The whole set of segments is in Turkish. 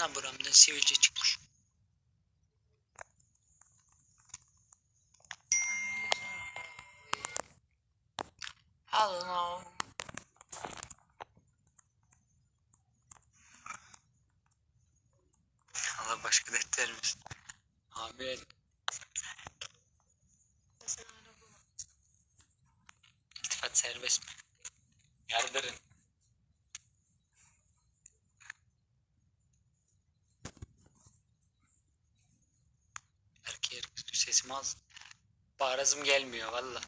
Lan buramdan sivilce çıkmış. Hello. Allah başka dert vermesin. Amin. İltifat serbest mi? Yardırın. Sesim az. Bağırasım gelmiyor valla.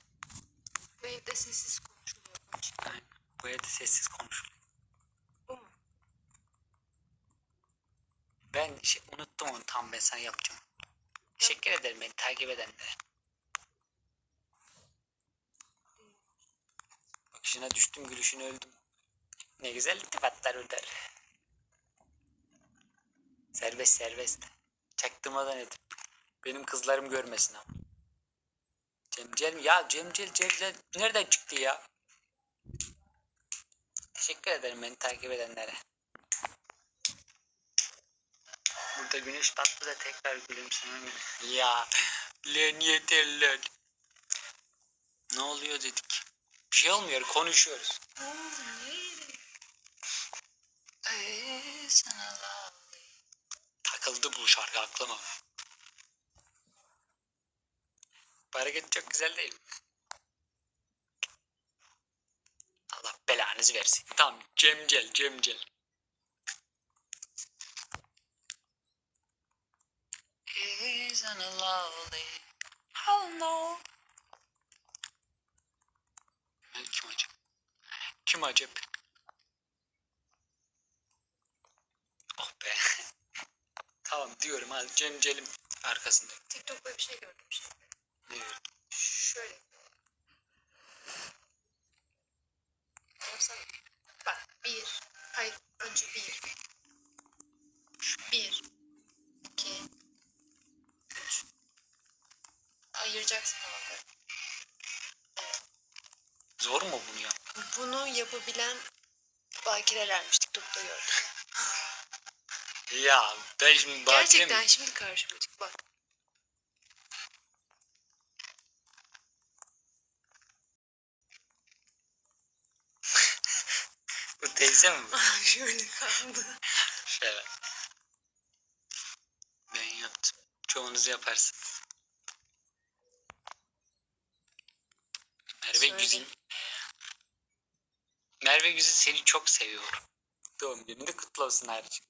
Bu evde sessiz konuşuluyor. Aynen. Bu evde sessiz konuşuluyor. Ben şey, unuttum onu tam ben sana yapacağım. Teşekkür ederim beni takip edenlere. Bakışına düştüm gülüşüne öldüm. Ne güzel iltifatlar öder. Serbest serbest. Çaktırmadan edip. Benim kızlarım görmesin ama. Cemcel ya Cemcel Cemcel nereden çıktı ya? Teşekkür ederim beni takip edenlere. Burada güneş battı da tekrar gülümsemem. Ya lan yeter lan. Ne oluyor dedik. Bir şey olmuyor konuşuyoruz. Lovely. Takıldı bu şarkı aklıma. Bu hareket çok güzel değil mi? Allah belanızı versin. Tamam Cemcel Cemcel. Isn't it lovely? Oh no. Kim acaba? Kim acaba? Oh be. tamam diyorum hadi Cemcel'im arkasında. TikTok'ta bir şey gördüm şimdi. Şöyle. Yapsana. Bak bir. Hayır. Önce bir. Bir. iki, Üç. Ayıracaksın havaları. Zor mu bunu ya? Bunu yapabilen bakirelermiş TikTok'ta gördüm. Ya ben şimdi bakire Gerçekten şimdi karşıma çık bak. Teyze mi? bu? Şöyle kaldı. Şöyle. Ben yaptım. Çoğunuz yaparsınız. Merve Söyle. Güzin. Merve Güzin seni çok seviyorum. Doğum gününde kutlu olsun ayrıca.